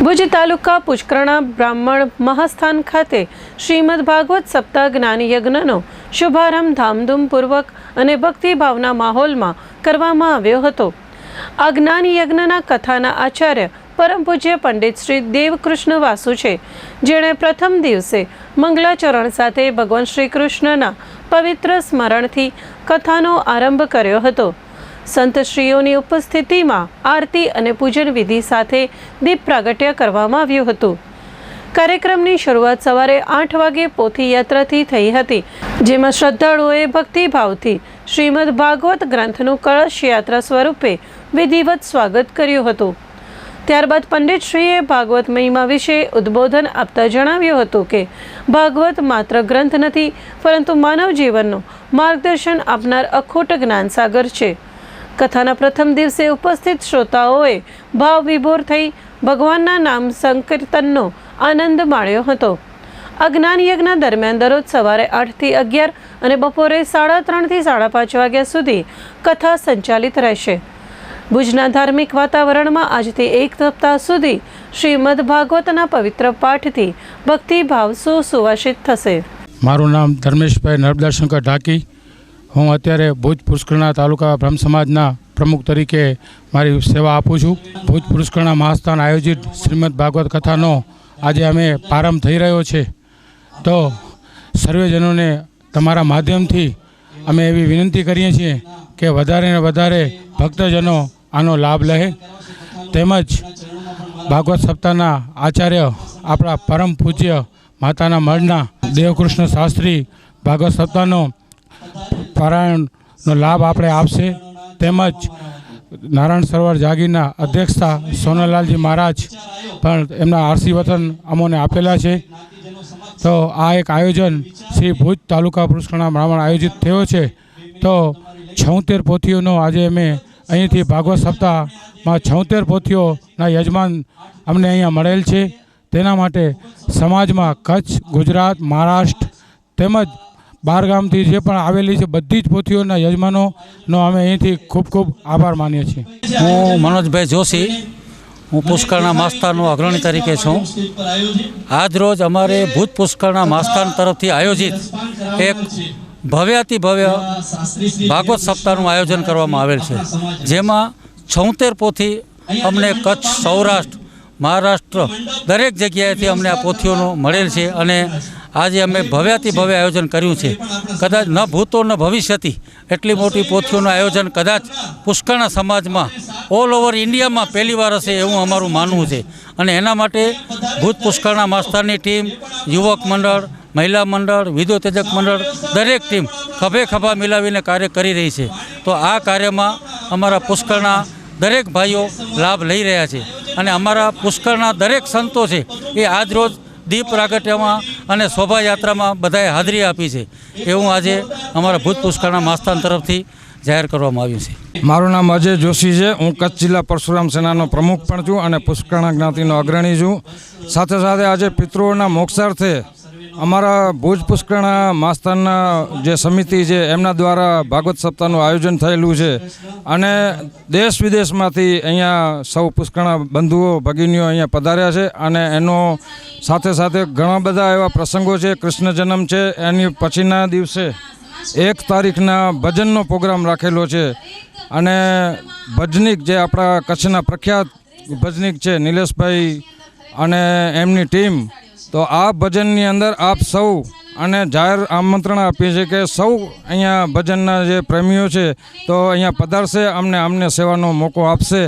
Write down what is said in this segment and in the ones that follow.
ભુજ તાલુકા પુષ્કરણા બ્રાહ્મણ મહાસ્થાન ખાતે શ્રીમદ ભાગવત સપ્તાહ જ્ઞાન યજ્ઞનો શુભારંભ ધામધૂમપૂર્વક અને ભક્તિભાવના માહોલમાં કરવામાં આવ્યો હતો. આ જ્ઞાન યજ્ઞના કથાના આચાર્ય પરમ પૂજ્ય પંડિત શ્રી દેવકૃષ્ણ વાસુ છે, જેણે પ્રથમ દિવસે મંગલાચરણ સાથે ભગવાન શ્રી કૃષ્ણના પવિત્ર સ્મરણથી કથાનો આરંભ કર્યો હતો. સંતશ્રીઓની ઉપસ્થિતિમાં આરતી અને પૂજન વિધિ સાથે દીપ પ્રાગટ્ય કરવામાં આવ્યું હતું. કાર્યક્રમની શરૂઆત સવારે આઠ વાગે પોથી યાત્રાથી થઈ હતી, જેમાં શ્રદ્ધાળુઓએ ભક્તિભાવથી શ્રીમદ ભાગવત ગ્રંથનું કળશ યાત્રા સ્વરૂપે વિધિવત સ્વાગત કર્યું હતું. ત્યારબાદ પંડિતશ્રીએ ભાગવત મહિમા વિશે ઉદ્બોધન આપતા જણાવ્યું હતું કે, ભાગવત માત્ર ગ્રંથ નથી, પરંતુ માનવ જીવનનું માર્ગદર્શન આપનાર અખૂટ જ્ઞાનસાગર છે. કથાના પ્રથમ દિવસે ઉપસ્થિત શ્રોતાઓએ ભાવ વિભોર થઈ ભગવાનના નામ સંકીર્તનનો આનંદ માણ્યો હતો. અજ્ઞાન યજ્ઞ દરમિયાન દરરોજ સવારે આઠથી અગિયાર અને બપોરે સાડા ત્રણથી સાડા પાંચ વાગ્યા સુધી કથા સંચાલિત રહેશે. ભુજના ધાર્મિક વાતાવરણમાં આજથી એક સપ્તાહ સુધી શ્રીમદ ભાગવતના પવિત્ર પાઠથી ભક્તિભાવ સુસુવાસિત થશે. મારું નામ ધર્મેશભાઈ નર્મદાશંકર ઢાકી. હું અત્યારે ભુજ પુષ્કરણા તાલુકા બ્રહ્મ સમાજના પ્રમુખ તરીકે મારી સેવા આપું છું. ભુજ પુષ્કરણા મહાસ્થાન આયોજિત શ્રીમદ ભાગવત કથાનો આજે અમે પ્રારંભ થઈ રહ્યો છે. તો સર્વેજનોને તમારા માધ્યમથી અમે એવી વિનંતી કરીએ છીએ કે વધારે ને વધારે ભક્તજનો આનો લાભ લે. તેમજ ભાગવત સપ્તાહના આચાર્ય આપણા પરમ પૂજ્ય માતાના મઢના દેવકૃષ્ણ શાસ્ત્રી ભાગવત સપ્તાહનો પારાયણનો લાભ આપણે આપશે. તેમજ નારાયણ સરોવર જાગીરના અધ્યક્ષતા સોનલાલજી મહારાજ પણ એમના આરસીવતન અમોને આપેલા છે. તો આ એક આયોજન શ્રી ભુજ તાલુકા પુષ્કરણા બ્રાહ્મણ આયોજિત થયો છે. તો છોતેર પોથીઓનો આજે અમે અહીંથી ભાગવત સપ્તાહમાં છોતેર પોથીઓના યજમાન અમને અહીંયા મળેલ છે. તેના માટે સમાજમાં કચ્છ, ગુજરાત, મહારાષ્ટ્ર તેમજ બહાર ગામથી જે પણ આવેલી છે બધી જ પોથીઓના યજમાનોનો અમે અહીંથી ખૂબ ખૂબ આભાર માનીએ છીએ. હું મનોજભાઈ જોશી, હું પુષ્કળના માસ્તાનો અગ્રણી તરીકે છું. આજ રોજ અમારે ભૂત પુષ્કળના માસ્તાન તરફથી આયોજિત એક ભવ્યાતિ ભવ્ય ભાગવત સપ્તાહનું આયોજન કરવામાં આવેલ છે. જેમાં છોતેર પોથી અમને કચ્છ, સૌરાષ્ટ્ર, મહારાષ્ટ્ર દરેક જગ્યાએથી અમને આ પોથીઓનો મળેલ છે અને આજે અમે ભવ્યાથી ભવ્ય આયોજન કર્યું છે. કદાચ ન ભૂતો ન ભવિષ્યથી એટલી મોટી પોથીઓનું આયોજન કદાચ પુષ્કળના સમાજમાં ઓલ ઓવર ઇન્ડિયામાં પહેલી વાર હશે એવું અમારું માનવું છે. અને એના માટે ભૂત પુષ્કળના માસ્તરની ટીમ યુવક મંડળ મહિલા મંડળ વિદ્યોતેજક મંડળ દરેક ટીમ ખભે ખભા મિલાવીને કાર્ય કરી રહી છે. તો આ કાર્યમાં અમારા પુષ્કળના દરેક ભાઈઓ લાભ લઈ રહ્યા છે. અને અમારા પુષ્કળના દરેક સંતો છે એ આજ રોજ દીપ પ્રાગટ્યમાં અને શોભાયાત્રામાં બધાએ હાજરી આપી છે. એવું આજે અમારા ભૂત પુષ્કળના માસ્તાન તરફથી જાહેર કરવામાં આવ્યું છે. મારું નામ અજય જોશી છે. હું કચ્છ જિલ્લા પરશુરામ સેનાનો પ્રમુખ પણ છું અને પુષ્કરણા જ્ઞાતિનો અગ્રણી છું. સાથે સાથે આજે પિતૃઓના મોક્ષાર્થે અમારા ભુજ પુષ્કરણા માસ્તાનના જે સમિતિ છે, એમના દ્વારા ભાગવત સપ્તાહનું આયોજન થયેલું છે. અને દેશ વિદેશમાંથી અહીંયા સૌ પુષ્કરણા બંધુઓ, ભગીનીઓ અહીંયા પધાર્યા છે અને એનો સાથે સાથે ઘણા બધા એવા પ્રસંગો છે, કૃષ્ણ જન્મ છે, એની પછીના દિવસે એક તારીખના ભજનનો પ્રોગ્રામ રાખેલો છે. અને ભજનિક જે આપણા કચ્છના પ્રખ્યાત ભજનિક છે, નિલેશભાઈ અને એમની ટીમ, તો આ ભજનની અંદર આપ સૌ અને જાહેર આમંત્રણ આપીએ છીએ કે સૌ અહીંયા ભજનના જે પ્રેમીઓ છે, તો અહીંયા પધારશે, અમને અમને સેવાનો મોકો આપશે.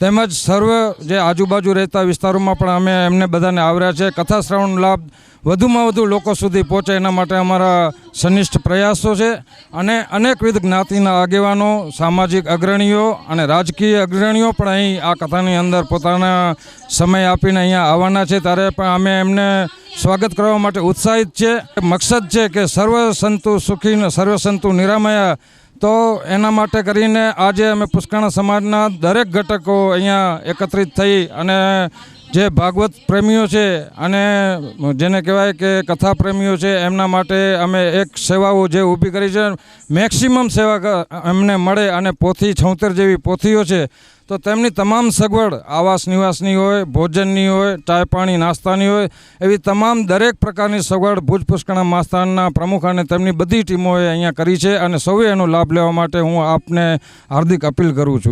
તેમજ સર્વ જે આજુબાજુ રહેતા વિસ્તારોમાં પણ અમે એમને બધાને આવર્યા છે. કથા શ્રવણ લાભ વધુમાં વધુ લોકો સુધી પહોંચે એના માટે અમારા સનિષ્ઠ પ્રયાસો છે. અને અનેકવિધ જ્ઞાતિના આગેવાનો, સામાજિક અગ્રણીઓ અને રાજકીય અગ્રણીઓ પણ અહીં આ કથાની અંદર પોતાના સમય આપીને અહીંયા આવવાના છે. ત્યારે પણ અમે એમને સ્વાગત કરવા માટે ઉત્સાહિત છે. મકસદ છે કે સર્વ સંતુ સુખી સર્વ નિરામયા તો એના માટે કરીને આજે અમે પુષ્કરણા સમાજના દરેક ઘટકો અહીંયા એકત્રિત થઈ અને જે ભાગવત પ્રેમીઓ છે અને જેને કહેવાય કે કથા પ્રેમીઓ છે, એમના માટે અમે એક સેવાઓ જે ઊભી કરી છે. મેક્સિમમ સેવા એમને મળે અને પોથી છોતેર જેવી પોથીઓ છે. તો તેમની તમામ સગવડ આવાસ નિવાસની હોય, ભોજનની હોય, ચાય પાણી, નાસ્તાની હોય, એવી તમામ દરેક પ્રકારની સગવડ ભુજ પુષ્કરણા માસ્તાનના પ્રમુખ અને તેમની બધી ટીમોએ અહીંયા કરી છે અને સૌએ એનો લાભ લેવા માટે હું આપને હાર્દિક અપીલ કરું છું.